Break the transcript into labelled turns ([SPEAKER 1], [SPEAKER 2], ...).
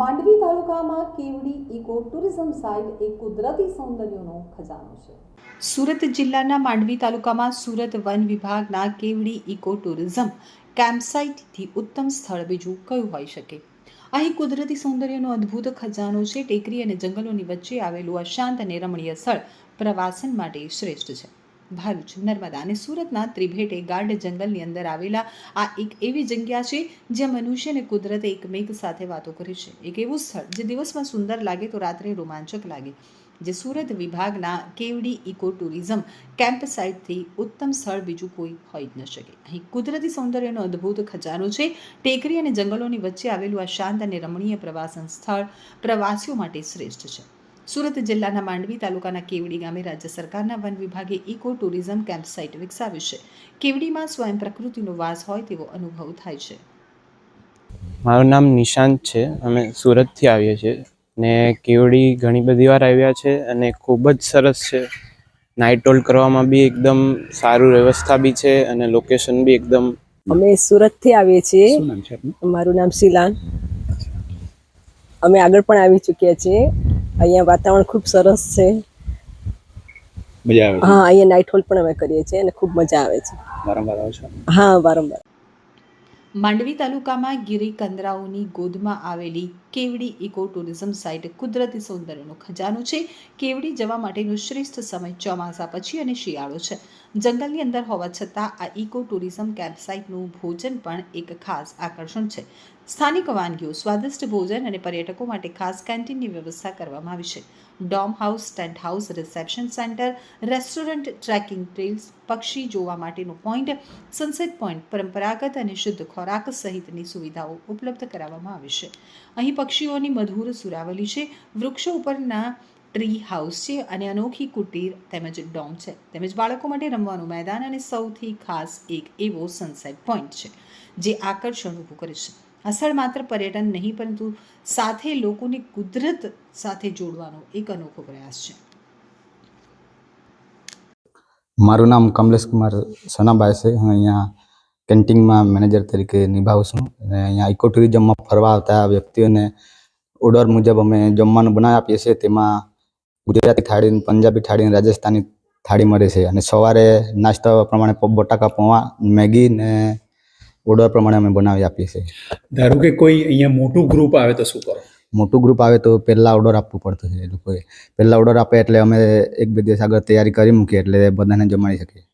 [SPEAKER 1] માંડવી તાલુકામાં કેવડી eco tourism site એક કુદરતી સૌંદર્યનો ખજાનો છે. સુરત જિલ્લાના માંડવી તાલુકામાં સુરત વન વિભાગના કેવડી ઇકો ટુરિઝમ કેમ્પસાઇટથી ઉત્તમ સ્થળ બીજું કયું હોઈ શકે? અહીં કુદરતી સૌંદર્યનો અદ્ભુત ખજાનો છે. ટેકરી અને જંગલોની વચ્ચે આવેલું આ શાંત અને રમણીય સ્થળ પ્રવાસન માટે શ્રેષ્ઠ છે. ભરૂચ, નર્મદા અને સુરતના ત્રિભેટે ગાઢ જંગલની અંદર આવેલા આ એક એવી જગ્યા છે, જ્યાં મનુષ્ય અને કુદરતે એકમેક સાથે વાતો કરી છે. એક એવું સ્થળ જે દિવસમાં સુંદર લાગે તો રાત્રે રોમાંચક લાગે. જે સુરત વિભાગના કેવડી ઇકો ટુરિઝમ કેમ્પ સાઇટથી ઉત્તમ સ્થળ બીજું કોઈ હોઈ જ ન શકે. અહીં કુદરતી સૌંદર્યનો અદ્ભુત ખજાનો છે. ટેકરી અને જંગલોની વચ્ચે આવેલું આ શાંત અને રમણીય પ્રવાસન સ્થળ પ્રવાસીઓ માટે શ્રેષ્ઠ છે. સુરત જિલ્લાના માંડવી તાલુકાના કેવડી ગામે રાજ્ય સરકારના વન વિભાગે ઇકો ટુરિઝમ કેમ્પ સાઇટ વિકસાવી છે. કેવડીમાં સ્વયં પ્રકૃતિનો વાસ હોય તેવો અનુભવ થાય છે.
[SPEAKER 2] મારું નામ નિશાંત છે. અમે સુરતથી આવીએ છીએ ને કેવડી ઘણી બધી વાર આવ્યા છે અને ખૂબ જ સરસ છે. નાઇટ હોલ્ડ કરવામાં બી એકદમ સારું વ્યવસ્થા બી છે અને લોકેશન બી એકદમ
[SPEAKER 3] અમે સુરતથી આવીએ છીએ. મારું નામ શિલાન. અમે આગળ પણ આવી ચૂક્યા છીએ. અહીંયા વાતાવરણ ખૂબ સરસ છે.
[SPEAKER 4] મજા આવે
[SPEAKER 3] હા અહીંયા નાઇટ હોલ પણ અમે કરીએ છીએ અને ખૂબ મજા આવે છે.
[SPEAKER 4] વારંવાર આવો છો?
[SPEAKER 3] હા વારંવાર.
[SPEAKER 1] માંડવી તાલુકામાં ગીરી કંદરાઓની ગોદમાં આવેલી કેવડી ઇકો ટુરિઝમ સાઇટ કુદરતી સૌંદર્યનો ખજાનો છે. કેવડી જવા માટેનો શ્રેષ્ઠ સમય ચોમાસા પછી અને શિયાળો છે. જંગલની અંદર હોવા છતાં આ ઇકો ટુરિઝમ કેમ્પસાઇટનું ભોજન પણ એક ખાસ આકર્ષણ છે. સ્થાનિક વાનગીઓ, સ્વાદિષ્ટ ભોજન અને પર્યટકો માટે ખાસ કેન્ટીનની વ્યવસ્થા કરવામાં આવી છે. Dome house, tent house, reception centre, restaurant, trekking trails, પક્ષી જોવા માટેનો પોઈન્ટ, સનસેટ પોઈન્ટ, પરંપરાગત અને શુદ્ધ ખોરાક સહિતની સુવિધાઓ ઉપલબ્ધ કરાવવામાં આવી છે. અહીં પક્ષીઓની મધુર સુરાવલી છે, વૃક્ષો ઉપરના ટ્રી હાઉસ છે અને અનોખી કુટીર તેમજ ડોમ છે. તેમજ બાળકો માટે રમવાનું મેદાન અને સૌથી ખાસ એક એવો સનસેટ પોઈન્ટ છે, જે આકર્ષણ ઊભું કરે છે. આ માત્ર પર્યટન નહીં, પરંતુ સાથે લોકોને કુદરત સાથે જોડવાનો એક અનોખો પ્રયાસ છે.
[SPEAKER 5] મારું નામ કમલેશ કુમાર સનાબાઈ છે. હું અહીંયા કેન્ટીનમાં મેનેજર તરીકે નિભાવું છું અને અહીંયા ઇકો ટુરિઝમમાં ફરવા આવતા વ્યક્તિઓને ઓર્ડર મુજબ અમે જમવાનું બનાવી આપીએ છીએ. તેમાં ગુજરાતી થાળીને પંજાબી થાળીને રાજસ્થાની થાળી મળે છે. અને સવારે નાસ્તા પ્રમાણે બટાકા પૌવા મેગી ને ઓર્ડર પ્રમાણે અમે બનાવી આપીએ છીએ.
[SPEAKER 4] ધારો કે કોઈ અહીંયા મોટું ગ્રુપ આવે તો શું કરો?
[SPEAKER 5] મોટું ગ્રુપ આવે તો પહેલાં ઓર્ડર આપવું પડતું છે એ લોકોએ. પહેલાં ઓર્ડર આપે એટલે અમે એક બે દિવસ આગળ તૈયારી કરી મૂકીએ એટલે બધાને જમાડી શકીએ.